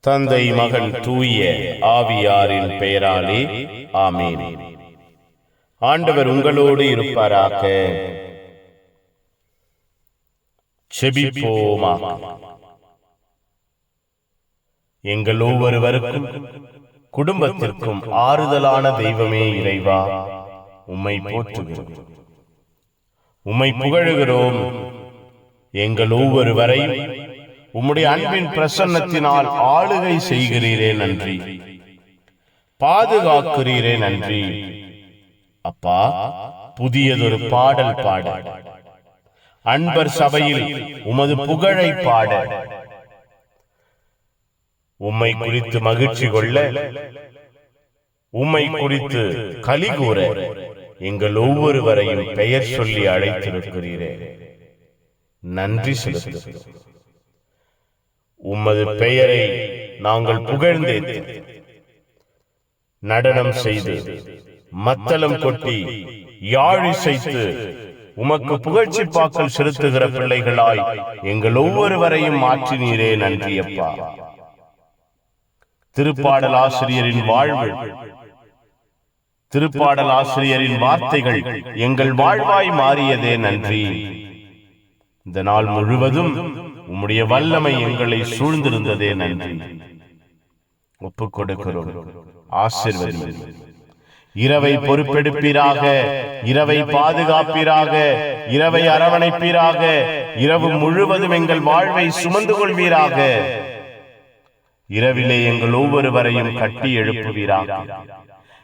தந்தை மகன் தூய ஆவியாரின் பெயராலே ஆமீன். ஆண்டவர் உங்களோடு இருப்பாராக. செபிப்போமாக எங்கள் ஒவ்வொருவருக்கும் குடும்பத்திற்கும் ஆறுதலான தெய்வமே இறைவா. உம்மை போற்றுகிறோம். உம்மை புகழுகிறோம். எங்கள் ஒவ்வொருவரையும் உம்முடைய அன்பின் பிரசன்னத்தினால் ஆளுகை செய்கிறீரே நன்றி. பாதுகாக்கிறீரே நன்றி. அப்பா புதியதொரு பாடல் பாட. அன்பர் சபையில் உமது புகழை பாட. உம்மை குறித்து மகிழ்ச்சி கொள்ள. உம்மை குறித்து கலி கூற. எங்கள் ஒவ்வொருவரையும் பெயர் சொல்லி அழைத்திருக்கிறீரே. நன்றி செலுத்துகிறோம். உமது பெயரை நாங்கள் புகழ்ந்து நடனம் செய்து மத்தளம் கொட்டி யாழிசைத்து உமக்கு புகழ்ச்சி பாக்கல் செலுத்துகிற பிள்ளைகளாய் எங்கள் ஒவ்வொருவரையும் மாற்றினீரே நன்றி அப்பா திருப்பாடல் ஆசிரியரின் வாழ்வு திருப்பாடல் ஆசிரியரின் வார்த்தைகள் எங்கள் வாழ்வாய் மாறியதே நன்றி. இந்த நாள் முழுவதும் உம்முடைய வல்லமை எங்களை சூழ்ந்திருந்ததே நன்றி. ஒப்புக் கொடுக்கிறோம் ஆசிர்வதி இரவை பொறுப்பெடுப்பீராக. இரவை பாதுகாப்பீராக. இரவை அரவணைப்பீராக. இரவு முழுவதும் எங்கள் வாழ்வை சுமந்து கொள்வீராக இரவிலே எங்கள் ஒவ்வொருவரையும் கட்டி எழுப்புவீராக.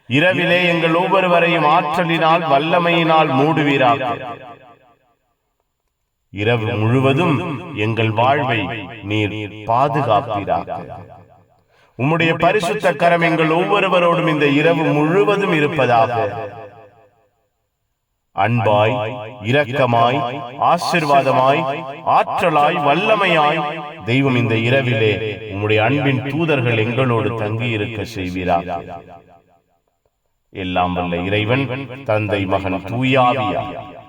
இரவிலே எங்கள் ஒவ்வொருவரையும் ஆற்றலினால் வல்லமையினால் மூடுவீராக. இரவு முழுவதும் எங்கள் வாழ்வை நீர் பாதுகாப்பீராக. உம்முடைய பரிசுத்த கரம் எங்கள் ஒவ்வொருவரோடும் இந்த இரவு முழுவதும் இருப்பதாக. அன்பாய் இரக்கமாய் ஆசிர்வாதமாய் ஆற்றலாய் வல்லமையாய் தெய்வம் இந்த இரவிலே உம்முடைய அன்பின் தூதர்கள் எங்களோடு தங்கி இருக்க செய்வீராக. எல்லாம் வல்ல இறைவன் தந்தை மகன் தூயாவியா.